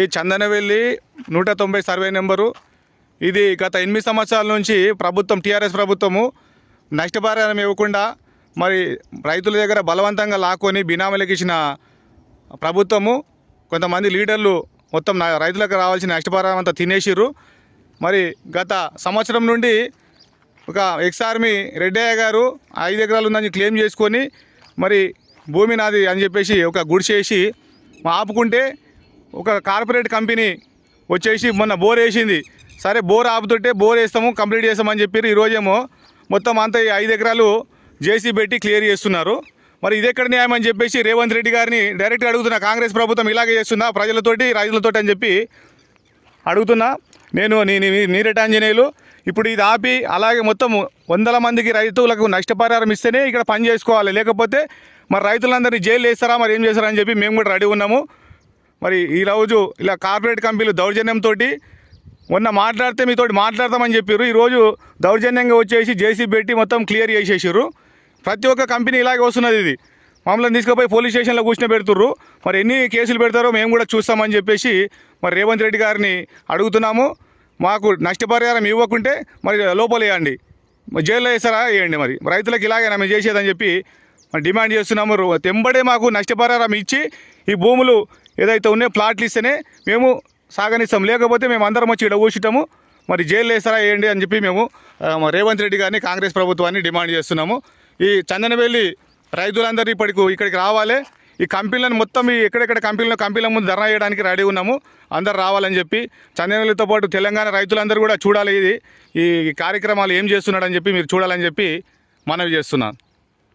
ఈ చందనవెల్లి నూట తొంభై సర్వే నెంబరు. ఇది గత ఎనిమిది సంవత్సరాల నుంచి ప్రభుత్వం టీఆర్ఎస్ ప్రభుత్వము నష్టపరిహారం ఇవ్వకుండా మరి రైతుల దగ్గర బలవంతంగా లాక్కొని బినామీలకు ఇచ్చిన ప్రభుత్వము. కొంతమంది లీడర్లు మొత్తం రైతులకు రావాల్సిన నష్టపరిహారం అంతా తినేసిర్రు. మరి గత సంవత్సరం నుండి ఒక ఎక్స్ ఆర్మీ రెడ్డయ్య గారు ఐదు ఎకరాలు ఉందని క్లెయిమ్ చేసుకొని మరి భూమి నాది అని చెప్పేసి ఒక గుడిసేసి ఆపుకుంటే ఒక కార్పొరేట్ కంపెనీ వచ్చేసి మొన్న బోర్ వేసింది. సరే బోర్ ఆపుతుంటే బోర్ వేస్తాము కంప్లీట్ చేస్తామని చెప్పి ఈరోజేమో మొత్తం అంతా ఐదు ఎకరాలు జేసీ పెట్టి క్లియర్ చేస్తున్నారు. మరి ఇది ఎక్కడ న్యాయం అని చెప్పేసి రేవంత్ రెడ్డి గారిని డైరెక్ట్గా అడుగుతున్నా. కాంగ్రెస్ ప్రభుత్వం ఇలాగే చేస్తుందా? ప్రజలతోటి రైతులతోటి అని చెప్పి అడుగుతున్నా. నేను నీరటాంజనేయులు. ఇప్పుడు ఇది ఆపి అలాగే మొత్తం వందల మందికి రైతులకు నష్టపరిహారం ఇస్తేనే ఇక్కడ పని చేసుకోవాలి. లేకపోతే మరి రైతులందరినీ జైలు వేస్తారా? మరి ఏం చేస్తారా అని చెప్పి మేము కూడా రెడీ ఉన్నాము. మరి ఈరోజు ఇలా కార్పొరేట్ కంపెనీలు దౌర్జన్యంతో మొన్న మాట్లాడితే మీతోటి మాట్లాడతామని చెప్పారు ఈరోజు దౌర్జన్యంగా వచ్చేసి జేసీ పెట్టి మొత్తం క్లియర్ చేసేసారు ప్రతి ఒక్క కంపెనీ ఇలాగే వస్తున్నది ఇది. మమ్మల్ని తీసుకుపోయి పోలీస్ స్టేషన్లో కూర్చుని పెడుతుర్రు. మరి ఎన్ని కేసులు పెడతారో మేము కూడా చూస్తామని చెప్పేసి మరి రేవంత్ రెడ్డి గారిని అడుగుతున్నాము. మాకు నష్టపరిహారం ఇవ్వకుంటే మరి లోపల వేయండి. జైల్లో వేస్తారా? వేయండి మరి. రైతులకు ఇలాగే మేము చేసేదని చెప్పి మరి డిమాండ్ చేస్తున్నాము. తెంబడే మాకు నష్టపరిహారం ఇచ్చి ఈ భూములు ఏదైతే ఉన్నాయో ప్లాట్లు ఇస్తేనే మేము సాగనిస్తాం. లేకపోతే మేము అందరం వచ్చి ఇక్కడ కూర్చుంటాము. మరి జైలు వేస్తారా ఏంటి అని చెప్పి మేము రేవంత్ రెడ్డి గారిని కాంగ్రెస్ ప్రభుత్వాన్ని డిమాండ్ చేస్తున్నాము. ఈ చందనవెల్లి రైతులందరూ ఇప్పటికి ఇక్కడికి రావాలి. ఈ కంపెనీలను మొత్తం ఈ ఎక్కడెక్కడ కంపెనీలు కంపెనీల ముందు ధర్నా చేయడానికి రెడీ ఉన్నాము. అందరు రావాలని చెప్పి చందనవెల్లితో పాటు తెలంగాణ రైతులందరూ కూడా చూడాలి. ఇది ఈ కార్యక్రమాలు ఏం చేస్తున్నాడని చెప్పి మీరు చూడాలని చెప్పి మనవి చేస్తున్నాను.